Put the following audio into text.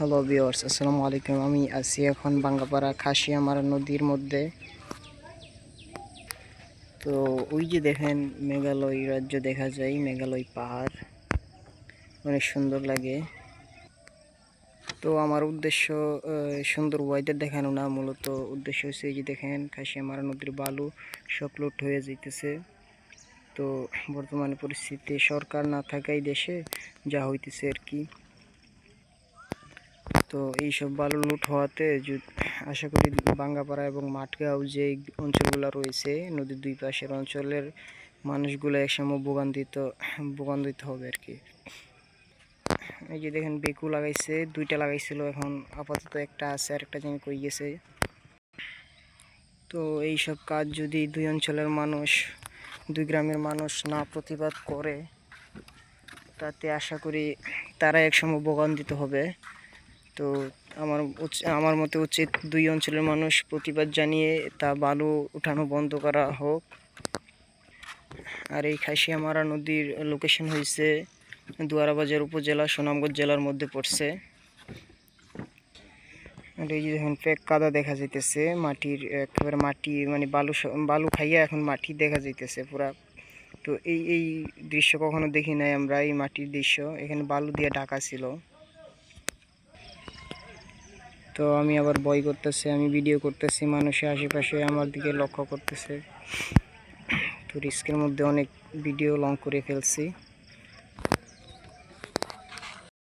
Hello বিয়ার্স আসসালামু আলাইকুম আমি আছি এখন বাঙ্গাপাড়া খাসিয়ামারা নদীর মধ্যে। তো ওই যে দেখেন, মেঘালয় রাজ্য দেখা যায়, মেঘালয় পাহাড়। অনেক সুন্দর লাগে। তো আমার উদ্দেশ্য সুন্দর ওয়েদার দেখানো না, মূলত উদ্দেশ্য হচ্ছে এই যে দেখেন, খাসিয়ামারা নদীর বালু সব লোড হয়ে যাইতেছে। তো বর্তমানে পরিস্থিতি, সরকার না থাকাই দেশে যা হইতেছে আর কি। তো এইসব বালু লুট হওয়াতে আশা করি বাঙ্গাপাড়া এবং মাঠগাঁও যে অঞ্চলগুলো রয়েছে, নদীর দুই পাশের অঞ্চলের মানুষগুলো একসময় ভোগান্তিত ভোগান্তিত হবে আর কি। এই যে দেখেন বেকু লাগাইছে, দুইটা লাগাইছিল, এখন আপাতত একটা আছে আর একটা জানি কই গেছে। তো এই সব কাজ যদি দুই অঞ্চলের মানুষ, দুই গ্রামের মানুষ না প্রতিবাদ করে, তাতে আশা করি তারা একসময় ভোগান্তিত হবে। তো আমার আমার মতে উচিত দুই অঞ্চলের মানুষ প্রতিবাদ জানিয়ে তা বালু উঠানো বন্ধ করা হোক। আর এই খাসিয়ামারা নদীর লোকেশন হয়েছে দুয়ারাবাজার উপজেলা, সুনামগঞ্জ জেলার মধ্যে পড়ছে। আর এই যে দেখেন, পেক কাদা দেখা যাইতেছে, মাটির একেবারে মাটি মানে বালু বালু খাইয়া এখন মাটি দেখা যাইতেছে পুরা। তো এই এই দৃশ্য কখনো দেখি নাই আমরা, এই মাটির দৃশ্য। এখানে বালু দিয়ে ঢাকা ছিল। তো আমি আবার বই করতেছি, আমি ভিডিও করতেছি মানুষের আশেপাশে আমার দিকে লক্ষ্য করতেছে। তো রিস্কের মধ্যে অনেক ভিডিও লং করে ফেলছি।